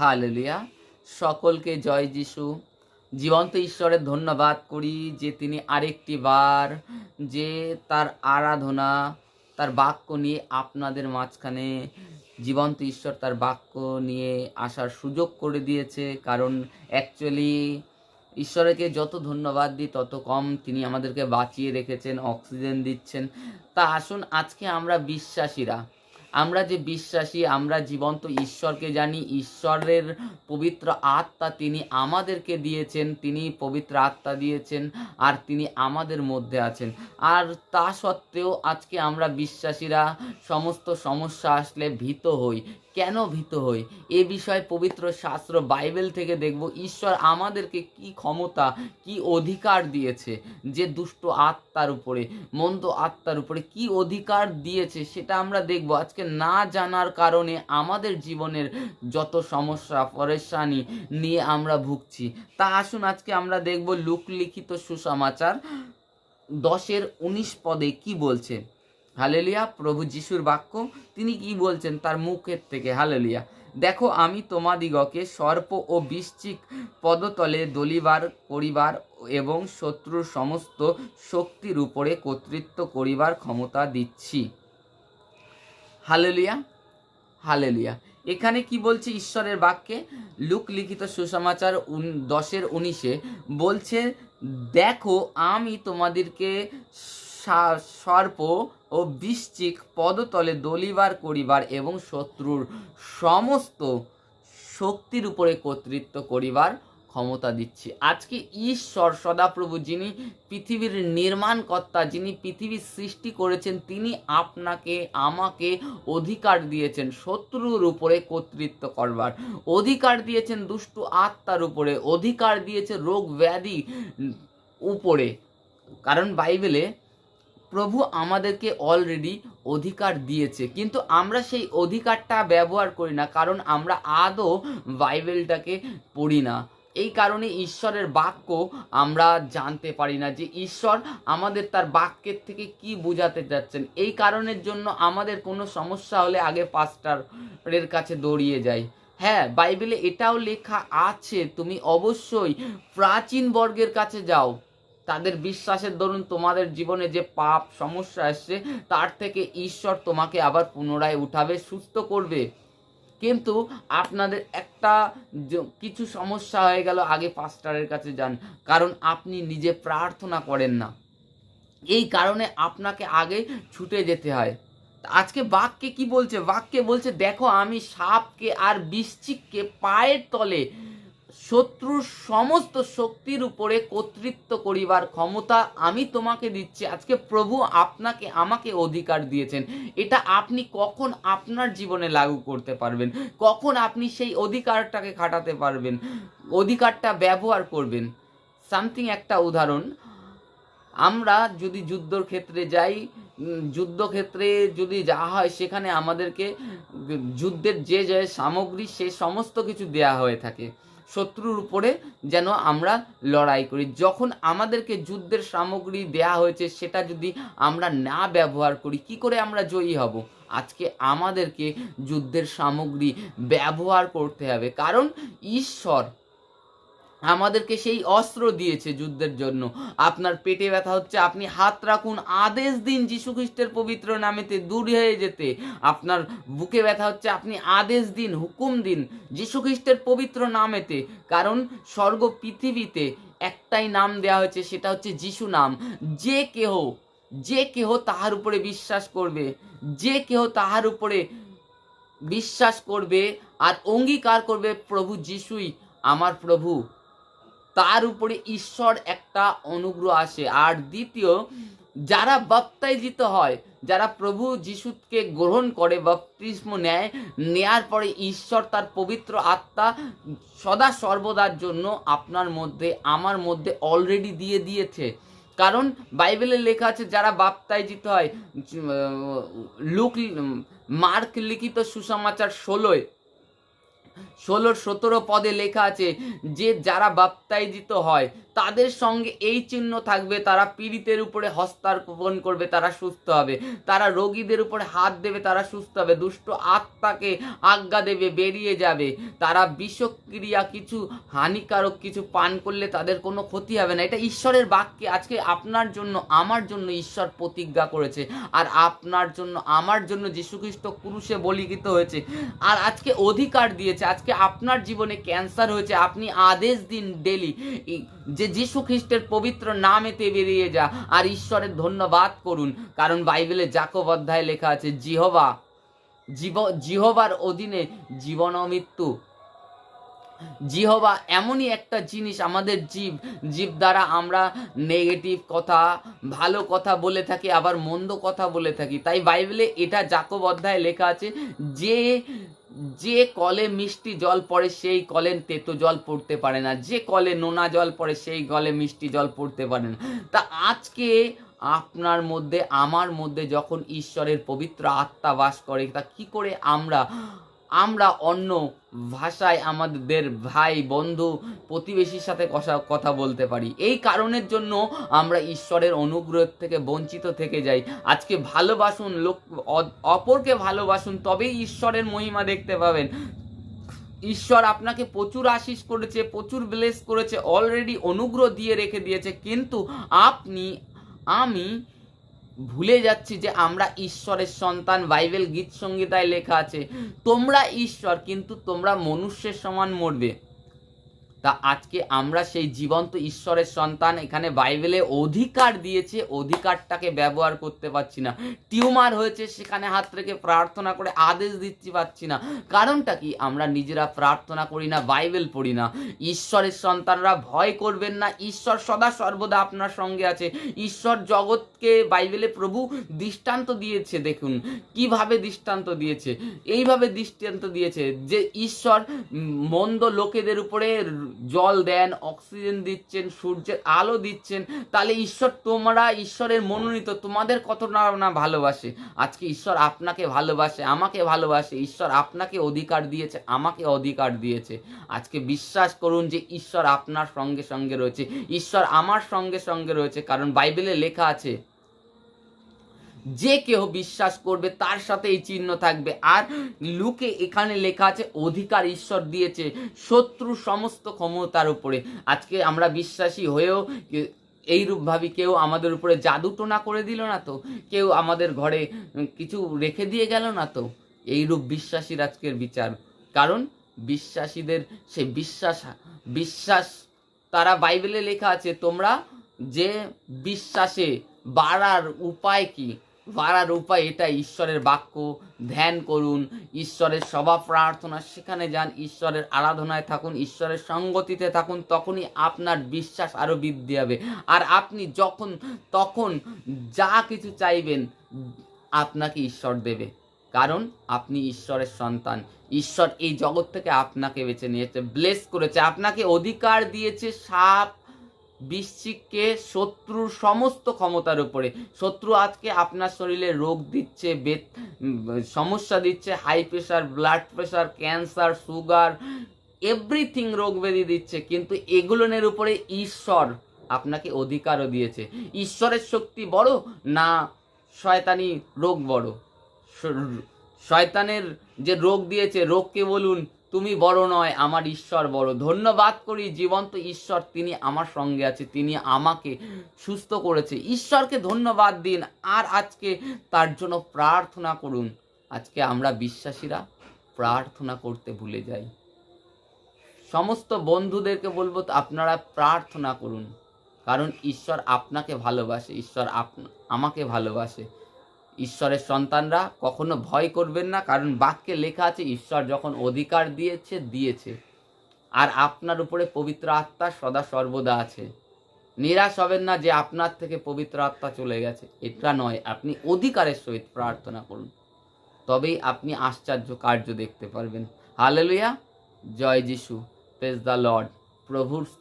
Hallelujah. সকলকে জয় যিশু। জীবন্ত ঈশ্বরের ধন্যবাদ করি যে তিনি আরেকটি বার যে তার আরাধনা, তার বাক্য নিয়ে আপনাদের মাঝখানে জীবন্ত ঈশ্বর তার বাক্য নিয়ে আসার সুযোগ করে দিয়েছে। কারণ অ্যাকচুয়ালি ঈশ্বরকে যত ধন্যবাদ দিই, তত কম তিনি আমাদেরকে বাঁচিয়ে রেখেছেন, অক্সিজেন দিচ্ছেন। তা আসুন আজকে আমরা বিশ্বাসীরা আমরা যে বিশ্বাসী, আমরা জীবন্ত ঈশ্বরকে জানি, ঈশ্বরের পবিত্র আত্মা তিনি আমাদেরকে দিয়েছেন, তিনি পবিত্র আত্মা দিয়েছেন আর তিনি আমাদের মধ্যে আছেন। আর তা সত্ত্বেও আজকে আমরা বিশ্বাসীরা সমস্ত সমস্যা আসলে ভীত হই। কেন ভীত হই? এ বিষয়ে পবিত্র শাস্ত্র বাইবেল থেকে দেখব, ঈশ্বর আমাদেরকে কি ক্ষমতা, কি অধিকার দিয়েছে যে দুষ্ট আত্মার উপরে, মন্দ আত্মার উপরে কি অধিকার দিয়েছে সেটা আমরা দেখব। আজকে না জানার কারণে আমাদের জীবনের যত সমস্যা, পরেশানি নিয়ে আমরা ভুগছি। তা আসুন আজকে আমরা দেখব লোকলিখিত সুসমাচার দশের উনিশ পদে কি বলছে। হালেলিয়া, প্রভু যিশুর বাক্য। তিনি কি বলছেন? তার মুখের থেকে, হালেলিয়া। দেখো, আমি তোমাদিগকে সর্প ও বৃশ্চিক পদতলে দলিবার করিবার এবং শত্রুর সমস্ত শক্তির উপরে কর্তৃত্ব করিবার ক্ষমতা দিচ্ছি। Hallelujah hallelujah. এখানে কি বলছে ঈশ্বরের বাক্যে? লুক লিখিত সুসমাচার দশের উনিশে। বলছে, দেখো, আমি তোমাদেরকে সর্প ও বৃশ্চিক পদতলে দলিবার করিবার এবং শত্রুর সমস্ত শক্তির উপরে কর্তৃত্ব করিবার ক্ষমতা দিচ্ছি। আজকে ঈশ্বর সদাপ্রভু যিনি পৃথিবীর নির্মাণকর্তা, যিনি পৃথিবীর সৃষ্টি করেছেন, তিনি আপনাকে, আমাকে অধিকার দিয়েছেন শত্রুর উপরে কর্তৃত্ব করবার। অধিকার দিয়েছেন দুষ্টু আত্মার উপরে, অধিকার দিয়েছে রোগ ব্যাধি উপরে। কারণ বাইবেলে প্রভু আমাদেরকে অলরেডি অধিকার দিয়েছে। কিন্তু আমরা সেই অধিকারটা ব্যবহার করি না, কারণ আমরা আদৌ বাইবেলটাকে পড়ি না। এই কারণে ঈশ্বরের বাক্য আমরা জানতে পারি না যে ঈশ্বর আমাদের তার বাক্যের থেকে কি বোঝাতে যাচ্ছেন। এই কারণের জন্য আমাদের কোনো সমস্যা হলে আগে পাস্টারের কাছে দৌড়িয়ে যাই। হ্যাঁ বাইবেলে এটাও লেখা আছে, তুমি অবশ্যই প্রাচীন বর্গের কাছে যাও। তাদের বিশ্বাসের দরুন তোমাদের জীবনে যে পাপ, সমস্যা আসছে তার থেকে ঈশ্বর তোমাকে আবার পুনরায় উঠাবে, সুস্থ করবে। কিন্তু আপনাদের একটা কিছু সমস্যা হয়ে গেল, আগে পাস্টারের কাছে যান। কারণ আপনি নিজে প্রার্থনা করেন না। এই কারণে আপনাকে আগে ছুটে যেতে হয়। আজকে বাক্যে কি বলছে? বাক্যে বলছে, দেখো, আমি সাপকে আর বৃশ্চিককে পায়ের তলে শত্রুর সমস্ত শক্তির উপরে কর্তৃত্ব করিবার ক্ষমতা আমি তোমাকে দিচ্ছি। আজকে প্রভু আপনাকে আমাকে অধিকার দিয়েছেন। এটা আপনি কখন আপনার জীবনে লাগু করতে পারবেন? কখন আপনি সেই অধিকারটাকে খাটাতে পারবেন? অধিকারটা ব্যবহার করবেন। সামথিং একটা উদাহরণ। আমরা যদি যুদ্ধর ক্ষেত্রে যাই যুদ্ধক্ষেত্রে যদি যাওয়া হয়, সেখানে আমাদেরকে যুদ্ধের যে যে সামগ্রী, সে সমস্ত কিছু দেয়া হয়ে থাকে। শত্রুর উপরে যেন আমরা লড়াই করি। যখন আমাদেরকে যুদ্ধের সামগ্রী দেয়া হয়েছে, সেটা যদি আমরা না ব্যবহার করি, কি করে আমরা জয়ী হব? আজকে আমাদেরকে যুদ্ধের সামগ্রী ব্যবহার করতে হবে। কারণ ঈশ্বর আমাদেরকে সেই অস্ত্র দিয়েছে যুদ্ধের জন্য। আপনার পেটে ব্যথা হচ্ছে, আপনি হাত রাখুন, আদেশ দিন যীশু খ্রিস্টের পবিত্র নামেতে দূর হয়ে যেতে। আপনার বুকে ব্যথা হচ্ছে, আপনি আদেশ দিন, হুকুম দিন যীশু খ্রিস্টের পবিত্র নামেতে। কারণ স্বর্গ পৃথিবীতে একটাই নাম দেওয়া হয়েছে, সেটা হচ্ছে যিশু নাম। যে কেহ যে কেহ তাহার উপরে বিশ্বাস করবে, যে কেহ তাহার উপরে বিশ্বাস করবে আর অঙ্গীকার করবে, প্রভু যিশুই আমার প্রভু। তার উপরে ঈশ্বর একটা অনুগ্রহ আসে। আর দ্বিতীয়, যারা বাপ্তাইজিত হয়, যারা প্রভু যিশুকে গ্রহণ করে, বাপ্তিস্ম নেয়, নেয়ার পরে ঈশ্বর তার পবিত্র আত্মা সদা সর্বদার জন্য আপনার মধ্যে, আমার মধ্যে অলরেডি দিয়ে দিয়েছে। কারণ বাইবেলে লেখা আছে, যারা বাপ্তাইজিত হয় লুক মার্ক লিখিত সুসমাচার ষোলোয় ষোলোর সতেরো পদে লেখা আছে যে যারা বাপ্তায়িত হয় তাদের সঙ্গে এই চিহ্ন থাকবে, তারা পীড়িতের উপরে হস্তার্পণ করবে, তারা সুস্থ হবে। তারা রোগীদের উপরে হাত দেবে, তারা সুস্থ হবে। দুষ্ট আত্মাকে আজ্ঞা দেবে, বেরিয়ে যাবে। তারা বিষক্রিয়া কিছু, হানিকারক কিছু পান করলে তাদের কোনো ক্ষতি হবে না। এটা ঈশ্বরের বাক্যে। আজকে আপনার জন্য, আমার জন্য ঈশ্বর প্রতিজ্ঞা করেছে। আর আপনার জন্য, আমার জন্য যীশুখ্রিস্ট ক্রুশে বলিকৃত হয়েছে। আর আজকে অধিকার দিয়েছে। আজকে আপনার জীবনে ক্যান্সার হয়েছে। আপনি আদেশ দিন ডেলি যে যীশু খ্রিস্টের পবিত্র নামেতে বেরিয়ে যা আর ঈশ্বরের ধন্যবাদ করুন। কারণ বাইবেলে জাকব অধ্যায় লেখা আছে জিহবা জীব জিহবার অধীনে জীবন মৃত্যু। জিহবা এমনই একটা জিনিস আমাদের জীব জীব দ্বারা আমরা নেগেটিভ কথা, ভালো কথা বলে থাকি, আবার মন্দ কথা বলে থাকি। তাই বাইবেলে এটা জাকব অধ্যায় লেখা আছে, যে যে কলে মিষ্টি জল পড়ে সেই কলে তেতো জল পড়তে পারে না। যে কলে নোনা জল পড়ে সেই কলে মিষ্টি জল পড়তে পারে না। তা আজকে আপনার মধ্যে, আমার মধ্যে যখন ঈশ্বরের পবিত্র আত্মা বাস করে, তা কি করে আমরা আমরা অন্য ভাষায় আমাদের ভাই, বন্ধু, প্রতিবেশীর সাথে কথা কথা বলতে পারি। এই কারণের জন্য আমরা ঈশ্বরের অনুগ্রহ থেকে বঞ্চিত থেকে যাই। আজকে ভালোবাসুন, লোক অপরকে ভালোবাসুন, তবেই ঈশ্বরের মহিমা দেখতে পাবেন। ঈশ্বর আপনাকে প্রচুর আশিস করেছে, প্রচুর ব্লেস করেছে অলরেডি অনুগ্রহ দিয়ে রেখে দিয়েছে। কিন্তু আপনি, আমি ভুলে যাচ্ছি যে আমরা ঈশ্বরের সন্তান, বাইবেল গীত সংগীতায় লেখা আছে, তোমরা ঈশ্বর, কিন্তু তোমরা মনুষ্যের সমান মরবে। তা আজকে আমরা সেই জীবন্ত ঈশ্বরের সন্তান এখানে বাইবেলে অধিকার দিয়েছে, অধিকারটাকে ব্যবহার করতে পারছি না। টিউমার হয়েছে, সেখানে হাত রেখে প্রার্থনা করে আদেশ দিচ্ছি পাচ্ছি না। কারণটা কি? আমরা নিজেরা প্রার্থনা করি না, বাইবেল পড়ি না। ঈশ্বরের সন্তানরা ভয় করবেন না। ঈশ্বর সদা সর্বদা আপনার সঙ্গে আছে। ঈশ্বর জগৎকে বাইবেলে প্রভু দৃষ্টান্ত দিয়েছে, দেখুন। কীভাবে দৃষ্টান্ত দিয়েছে? এইভাবে দৃষ্টান্ত দিয়েছে যে ঈশ্বর মন্দ লোকেদের উপরে জল দেন, অক্সিজেন দিচ্ছেন, সূর্যের আলো দিচ্ছেন, তাহলে ঈশ্বর তোমরা ঈশ্বরের মনোনীত, তোমাদের কতটা না ভালোবাসে? আজকে ঈশ্বর আপনাকে ভালোবাসে, আমাকে ভালোবাসে, ঈশ্বর আপনাকে অধিকার দিয়েছে, আমাকে অধিকার দিয়েছে। আজকে বিশ্বাস করুন যে ঈশ্বর আপনার সঙ্গে সঙ্গে রয়েছে, ঈশ্বর আমার সঙ্গে সঙ্গে রয়েছে, কারণ বাইবেলে লেখা আছে যে কেউ বিশ্বাস করবে, তার সাথে এই চিহ্ন থাকবে। আর লুকে এখানে লেখা আছে, অধিকার ঈশ্বর দিয়েছে শত্রু সমস্ত ক্ষমতার উপরে। আজকে আমরা বিশ্বাসী হয়েও কে- এইরূপ ভাবি, কেউ আমাদের উপরে জাদু টোনা করে দিল না তো? কেউ আমাদের ঘরে কিছু রেখে দিয়ে গেল না তো? এইরূপ বিশ্বাসীর আজকের বিচার। কারণ বিশ্বাসীদের সে বিশ্বাস বিশ্বাস, তারা বাইবেলে লেখা আছে, তোমরা যে বিশ্বাসে বাড়ার উপায় কি? বাড়ার উপায় এটা ঈশ্বরের বাক্য, ধ্যান করুন, ঈশ্বরের সভা প্রার্থনা, সেখানে যান, ঈশ্বরের আরাধনায় থাকুন, ঈশ্বরের সঙ্গতিতে থাকুন, তখনই আপনার বিশ্বাস আরও বৃদ্ধি হবে। আর আপনি যখন, তখন যা কিছু চাইবেন, আপনাকে ঈশ্বর দেবে। কারণ আপনি ঈশ্বরের সন্তান। ঈশ্বর এই জগৎ থেকে আপনাকে বেছে নিয়েছে ব্লেস করেছে, আপনাকে অধিকার দিয়েছে সাপ বৃশ্চিককে শত্রুর সমস্ত ক্ষমতার উপরে। শত্রু আজকে আপনার শরীরে রোগ দিচ্ছে, বেত সমস্যা দিচ্ছে high pressure blood pressure cancer sugar everything রোগ ব্যাধি দিচ্ছে। কিন্তু এগুলোনের উপরে ঈশ্বর আপনাকে অধিকারও দিয়েছে। ঈশ্বরের শক্তি বড় না শয়তানি রোগ বড়? শয়তানের যে রোগ দিয়েছে, রোগকে বলুন তুমি বড় নয়, আমার ঈশ্বর বড়। ধন্যবাদ করি, জীবন্ত ঈশ্বর, তিনি আমার সঙ্গে আছে, তিনি আমাকে সুস্থ করেছে। ঈশ্বরকে ধন্যবাদ দিন, আর আজকে তার জন্য প্রার্থনা করুন। আজকে আমরা বিশ্বাসীরা প্রার্থনা করতে ভুলে যাই। সমস্ত বন্ধুদেরকে বলব, আপনারা প্রার্থনা করুন। কারণ ঈশ্বর আপনাকে ভালোবাসে, ঈশ্বর আমাকে ভালোবাসে। ঈশ্বরের সন্তানরা কখনো ভয় করবেন না, কারণ বাক্যে লেখা আছে, ঈশ্বর যখন অধিকার দিয়েছে দিয়েছে। আর আপনার উপরে পবিত্র আত্মা সদা সর্বদা আছে। নিরাশ হবেন না যে আপনার থেকে পবিত্র আত্মা চলে গেছে। এটা নয়, আপনি অধিকারের সহিত প্রার্থনা করুন। তবেই আপনি আশ্চর্য কার্য দেখতে পারবেন। হালেলুয়া! জয় যিশু। প্রেজ দ্য লর্ড প্রভুর